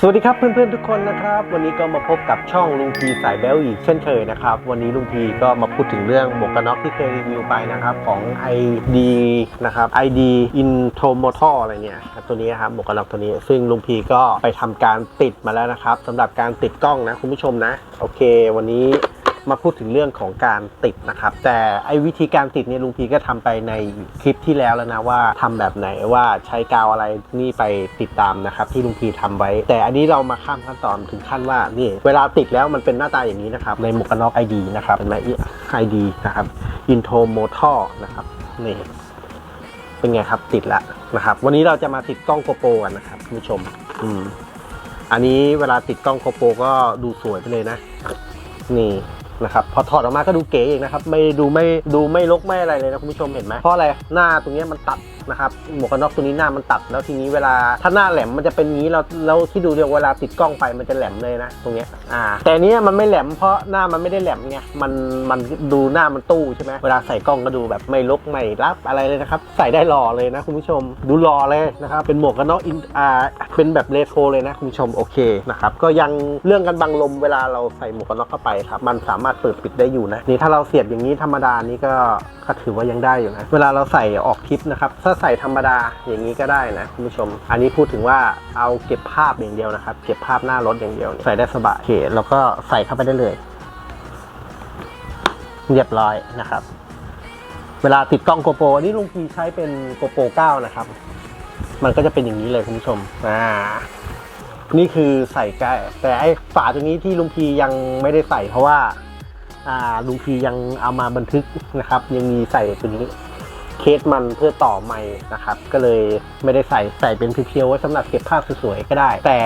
สวัสดีครับเพื่อนๆทุกคนนะครับ วันนี้ก็มาพบกับช่องลุงพีสายแบลอีกเช่นเคยนะครับ วันนี้ลุงพีก็มาพูดถึงเรื่องหมวกกันน็อกที่เคยรีวิวไปนะครับของ ID นะครับ ID Intomotor อะไรเนี่ยตัวนี้ครับหมวกกันน็อกตัวนี้ ซึ่งลุงพีก็ไปทำการติดมาแล้วนะครับสำหรับการติดกล้องนะคุณผู้ชมนะ โอเค วันนี้ มาพูดถึงเรื่องของการติดนะครับ แต่ไอ้วิธีการติดเนี่ยลุงพีก็ทำไปในคลิปที่แล้วแล้วนะว่าทำแบบไหนว่าใช้กาวอะไรนี่ไปติดตามนะครับที่ลุงพีทำไว้ แต่อันนี้เรามาข้ามขั้นตอนถึงขั้นว่านี่เวลาติดแล้วมันเป็นหน้าตาอย่างนี้นะครับในหมวกกันน็อกไอดีนะครับเป็นไหมไอดีนะครับอินโทรโมทอนะครับนี่เป็นไงครับติดแล้วนะครับ วันนี้เราจะมาติดกล้องโกโปรกันนะครับคุณผู้ชม อืมอันนี้เวลาติดกล้องโกโปรก็ดูสวยไปเลยนะ นี่ นะครับพอถอดออกมาก็ดูเก๋เองนะครับไม่ดูไม่ดูไม่ลกไม่อะไรเลยนะคุณผู้ชมเห็นไหมเพราะอะไรหน้าตรงนี้มันตัด นะครับหมวกกันน็อกตัวนี้หน้ามันตัด แล้วทีนี้เวลาถ้าหน้าแหลมมันจะเป็นงี้เราเราที่ดูเดียวเวลาติดกล้องไปมันจะแหลมเลยนะตรงเนี้ยอ่า แต่เนี้ยมันไม่แหลมเพราะหน้ามันไม่ได้แหลมไงมันมันดูหน้ามันตู้ใช่ไหมเวลาใส่กล้องก็ดูแบบไม่ลกไม่รับอะไรเลยนะครับ ใส่ได้หล่อเลยนะคุณผู้ชม ดูหล่อเลยนะครับเป็นหมวกกันน็อกอินอ่าเป็นแบบเลโทรเลยนะคุณผู้ชมโอเคนะครับก็ยังเรื่องกันบังลมเวลาเราใส่หมวกกันน็อกเข้าไปครับมันสามารถเปิดปิดได้อยู่นะนี่ถ้าเราเสียบอย่างนี้ธรรมดานี่ก็ก็ถือว่ายังได้อยู่นะเวลาเราใส่ออกทริปนะครับถ้าใส่ธรรมดาอย่างนี้ก็ได้นะคุณผู้ชม อันนี้พูดถึงว่าเอาเก็บภาพอย่างเดียวนะครับ เก็บภาพหน้ารถอย่างเดียว ใส่ได้สบายโอเคแล้วก็ใส่เข้าไปได้เลย เรียบร้อยนะครับ เวลาติดกล้องโกโปรอันนี้ลุงพีใช้เป็นโกโปร9นะครับ มันก็จะเป็นอย่างนี้เลยคุณผู้ชมอ่านี่คือใส่ใกล้แต่ไอ้ฝาตัวนี้ที่ลุงพียังไม่ได้ใส่เพราะว่าอ่าลุงพียังเอามาบันทึกนะครับ ยังมีใส่ตัวนี้ เคสมันเพื่อต่อไม้นะครับ ก็เลยไม่ได้ใส่ใส่เป็นเพียวๆไว้สำหรับเก็บภาพสวยๆก็ได้ แต่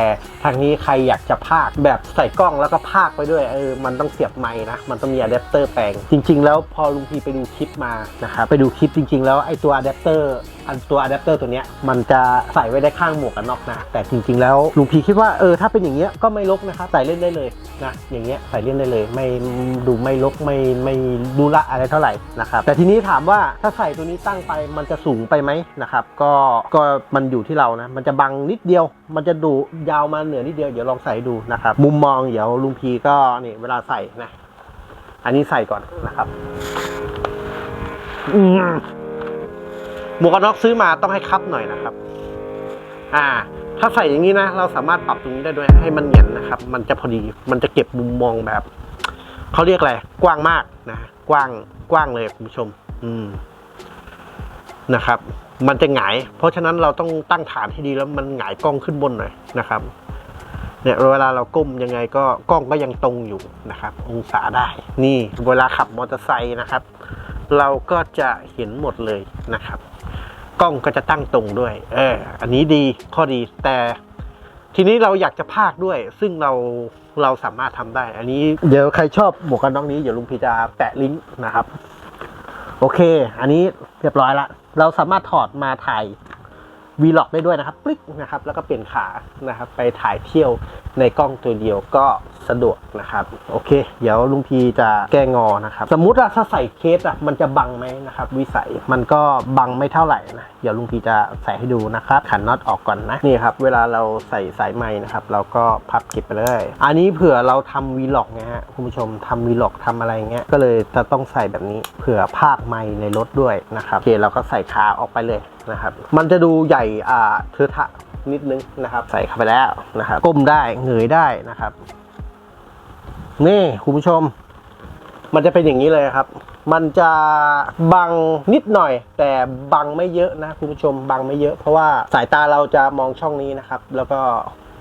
ทางนี้ใครอยากจะพากย์แบบใส่กล้องแล้วก็พากย์ไปด้วยเออมันต้องเสียบไม้นะ มันต้องมีอะแดปเตอร์แปลง จริง ๆ แล้วพอลุงพีไปดูคลิปมานะครับไปดูคลิปจริง ๆ แล้วไอตัวอะแดปเตอร์อันตัวอะแดปเตอร์ตัวเนี้ยมันจะใส่ไว้ได้ข้างหมวกกันน็อกนะ แต่จริง ๆ แล้วลุงพีคิดว่าเออถ้าเป็นอย่างเงี้ยก็ไม่ลกนะครับใส่เล่นได้เลยนะอย่างเงี้ยใส่เล่นได้เลย ไม่ดูไม่ลกไม่ไม่ดูละอะไรเท่าไหร่นะครับแต่ทีนี้ถามว่าถ้าใส่ตัวนี้ตั้งไปมันจะสูงไปไหมนะครับ ก็ก็มันอยู่ที่เรานะ มันจะบังนิดเดียว มันจะดูยาวมาเหนือนิดเดียว เดี๋ยวลองใส่ดูนะครับ มุมมองเดี๋ยวลุงพีก็นี่เวลาใส่นะ อันนี้ใส่ก่อนนะครับหมวกกันน็อกซื้อมาต้องให้คับหน่อยนะครับ อ่า ถ้าใส่อย่างนี้นะ เราสามารถปรับตรงนี้ได้ด้วยให้มันเหงียนนะครับ มันจะพอดี มันจะเก็บมุมมองแบบเขาเรียกอะไร กว้างมากนะ กว้าง กว้างเลยคุณผู้ชม อืม นะครับ มันจะหงาย เพราะฉะนั้นเราต้องตั้งฐานให้ดีแล้วมันหงายกล้องขึ้นบนหน่อยนะครับเนี่ยเวลาเราก้มยังไงก็กล้องก็ยังตรงอยู่นะครับ องศาได้ นี่เวลาขับมอเตอร์ไซค์นะครับ เราก็จะเห็นหมดเลยนะครับ กล้องก็จะตั้งตรงด้วย เอออันนี้ดีข้อดีแต่ทีนี้เราอยากจะพากด้วย ซึ่งเราเราสามารถทำได้ อันนี้เดี๋ยวใครชอบหมวกกันน็อกนี้เดี๋ยวลุงพีจะแปะลิงก์นะครับ โอเค อันนี้เรียบร้อยละ เราสามารถถอดมาถ่ายวีล็อกได้ด้วยนะครับ ปลิกนะครับ แล้วก็เปลี่ยนขานะครับ ไปถ่ายเที่ยวในกล้องตัวเดียวก็ สะดวกนะครับ โอเค เดี๋ยวลุงพีจะแก้งอนะครับ สมมุติว่าถ้าใส่เคสอะมันจะบังไหมนะครับ วิสัยมันก็บังไม่เท่าไหร่นะ เดี๋ยวลุงพีจะใส่ให้ดูนะครับขันน็อตออกก่อนนะนี่ครับ เวลาเราใส่สายไม้นะครับ เราก็พับเก็บไปเลย อันนี้เผื่อเราทำวีล็อกไงฮะคุณผู้ชมทำวีล็อกทำอะไรเงี้ยก็เลยจะต้องใส่แบบนี้เผื่อภาคไม้ในรถด้วยนะครับโอเคเราก็ใส่ขาออกไปเลยนะครับ มันจะดูใหญ่อ่าเทอะทะนิดนึงนะครับ ใส่เข้าไปแล้วนะครับก้มได้เงยได้นะครับ นี่คุณผู้ชม มันจะเป็นอย่างนี้เลยครับ มันจะบังนิดหน่อย แต่บังไม่เยอะนะคุณผู้ชมบังไม่เยอะ เพราะว่าสายตาเราจะมองช่องนี้นะครับ แล้วก็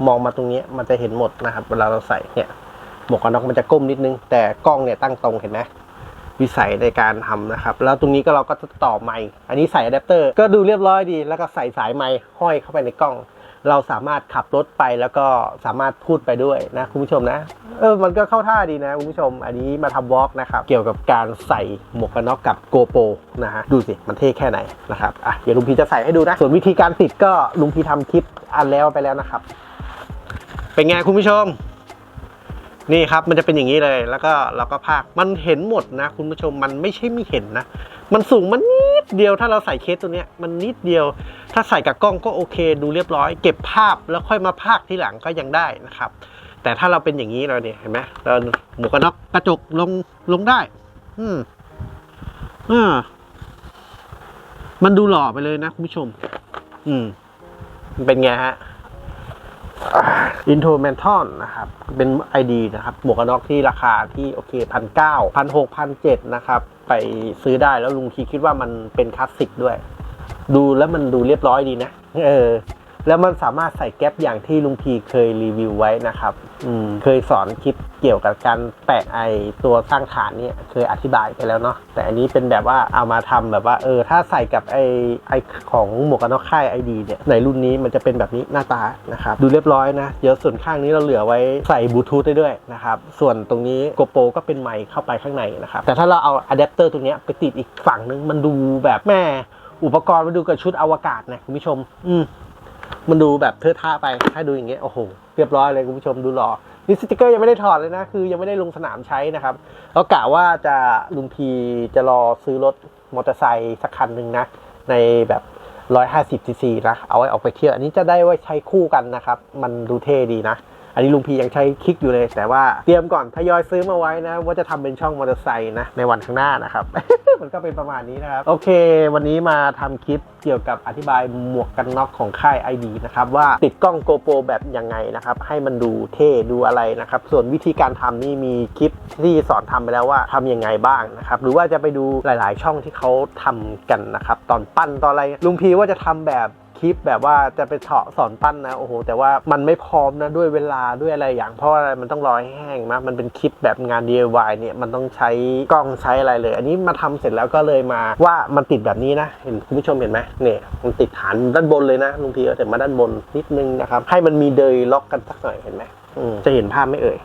มองมาตรงนี้มันจะเห็นหมดนะครับ เวลาเราใส่เนี่ยหมวกกันน็อกมันจะก้มนิดนึง แต่กล้องเนี่ยตั้งตรงเห็นไหมวิสัยในการทำนะครับ แล้วตรงนี้ก็เราก็จะต่อไมค์อันนี้ใส่อะแดปเตอร์ก็ดูเรียบร้อยดี แล้วก็ใส่สายไมค์ห้อยเข้าไปในกล้อง เราสามารถขับรถไปแล้วก็สามารถพูดไปด้วยนะคุณผู้ชมนะ เออมันก็เข้าท่าดีนะคุณผู้ชม อันนี้มาทำวอล์กนะครับ เกี่ยวกับการใส่หมวกกันน็อกกับโกโปนะฮะดูสิ มันเท่แค่ไหนนะครับอะเดี๋ยวลุงพีจะใส่ให้ดูนะ ส่วนวิธีการติดก็ลุงพีทำคลิปอันแล้วไปแล้วนะครับ เป็นไงคุณผู้ชมนี่ครับมันจะเป็นอย่างนี้เลยแล้วก็เราก็พากมันเห็นหมดนะ คุณผู้ชมมันไม่ใช่ไม่เห็นนะ มันสูงมันนิ ดเดียวถ้าเราใส่เคสตัวเนี้ยมันนิดเดียว ถ้าใส่กับกล้องก็โอเค ดูเรียบร้อย เก็บภาพแล้วค่อยมาพากที่หลังก็ยังได้นะครับ แต่ถ้าเราเป็นอย่างนี้เราเนี่ยเห็นไหมเราหมวกกันน็อกกระจกลงลงได้ อืมอ่ามันดูหล่อไปเลยนะคุณผู้ชม อืม เป็นไงฮะ อินโทรแมนทอนนะครับ เป็น ID นะครับ หมวกกันน็อกที่ราคาที่โอเคพันเก้าพันหกพันเจ็ดนะครับ ไปซื้อได้แล้วลุงคีคิดว่ามันเป็นคลาสสิกด้วย ดูแล้วมันดูเรียบร้อยดีนะ เออ แล้วมันสามารถใส่แก๊ปอย่างที่ลุงพีเคยรีวิวไว้นะครับ อืมเคยสอนคลิปเกี่ยวกับการแปะไอตัวสร้างฐานเนี่ยเคยอธิบายไปแล้วเนาะแต่อันนี้เป็นแบบว่าเอามาทำแบบว่าเออถ้าใส่กับไอไอของหมวกกันน็อกค่ายไอดีเนี่ยในรุ่นนี้มันจะเป็นแบบนี้หน้าตานะครับดูเรียบร้อยนะเดี๋ยวส่วนข้างนี้เราเหลือไว้ใส่บลูทูธได้ด้วยนะครับส่วนตรงนี้โกโปรก็เป็นไมค์เข้าไปข้างในนะครับแต่ถ้าเราเอาอะแดปเตอร์ตรงนี้ไปติดอีกฝั่งนึงมันดูแบบแม่อุปกรณ์มันดูกับชุดอวกาศนะคุณผู้ชม อืม มันดูแบบเทอะท่าไป ถ้าดูอย่างเงี้ยโอ้โหเรียบร้อยเลยคุณผู้ชมดูหล่อนี่สติกเกอร์ยังไม่ได้ถอดเลยนะ คือยังไม่ได้ลงสนามใช้นะครับแล้วกะว่าจะลุงพีจะรอซื้อรถมอเตอร์ไซค์สักคันหนึ่งนะ ในแบบ150ซีซีนะ เอาไว้ออกไปเที่ยว อันนี้จะได้ไว้ใช้คู่กันนะครับ มันดูเท่ดีนะ อันนี้ลุงพียังใช้คลิกอยู่เลย แต่ว่าเตรียมก่อนทยอยซื้อมาไว้นะ ว่าจะทำเป็นช่องมอเตอร์ไซค์นะในวันข้างหน้านะครับมันก็เป็นประมาณนี้นะครับ โอเค วันนี้มาทำคลิปเกี่ยวกับอธิบายหมวกกันน็อกของค่าย ID นะครับ ว่าติดกล้องโกโปรแบบยังไงนะครับ ให้มันดูเท่ดูอะไรนะครับ ส่วนวิธีการทำนี่มีคลิปที่สอนทำไปแล้วว่าทำยังไงบ้างนะครับ หรือว่าจะไปดูหลาย ๆ ช่องที่เขาทำกันนะครับ ตอนปั้นตอนอะไรลุงพีว่าจะทำแบบ คลิปแบบว่าจะไปเถาะสอนปั้นนะโอ้โหแต่ว่ามันไม่พร้อมนะด้วยเวลาด้วยอะไรอย่างเพราะอะไรมันต้องรอให้แห้งนะมันเป็นคลิปแบบงาน DIY เนี่ยมันต้องใช้กล้องใช้อะไรเลย อันนี้มาทำเสร็จแล้วก็เลยมาว่ามันติดแบบนี้นะเห็นคุณผู้ชมเห็นไหมเนี่ยมันติดฐานด้านบนเลยนะลุงพีเอาแต่มาด้านบนนิดนึงนะครับให้มันมีเดยล็อกกันสักหน่อยเห็นไหมอืมจะเห็นภาพไม่เอ่ย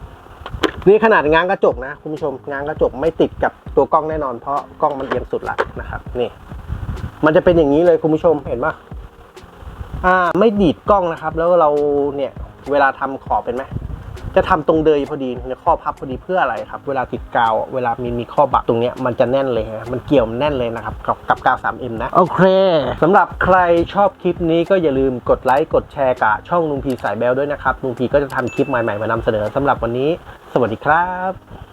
นี่ขนาดง้างกระจกนะคุณผู้ชมง้างกระจกไม่ติดกับตัวกล้องแน่นอนเพราะกล้องมันเอียงสุดละนะครับนี่มันจะเป็นอย่างนี้เลยคุณผู้ชมเห็นปะ อ่าไม่ดีดกล้องนะครับ แล้วเราเนี่ยเวลาทำขอบเป็นไหมจะทำตรงเดยพอดีในข้อพับพอดีเพื่ออะไรครับ เวลาติดกาว เวลามีมีข้อบักตรงเนี้ยมันจะแน่นเลยฮะมันเกี่ยวมันแน่นเลยนะครับ กับกับกาว 3M นะ โอเคสำหรับใครชอบคลิปนี้ก็อย่าลืมกดไลค์กดแชร์กับช่องลุงพีสายแบลด้วยนะครับลุงพีก็จะทำคลิปใหม่ๆ มานำเสนอสำหรับวันนี้ สวัสดีครับ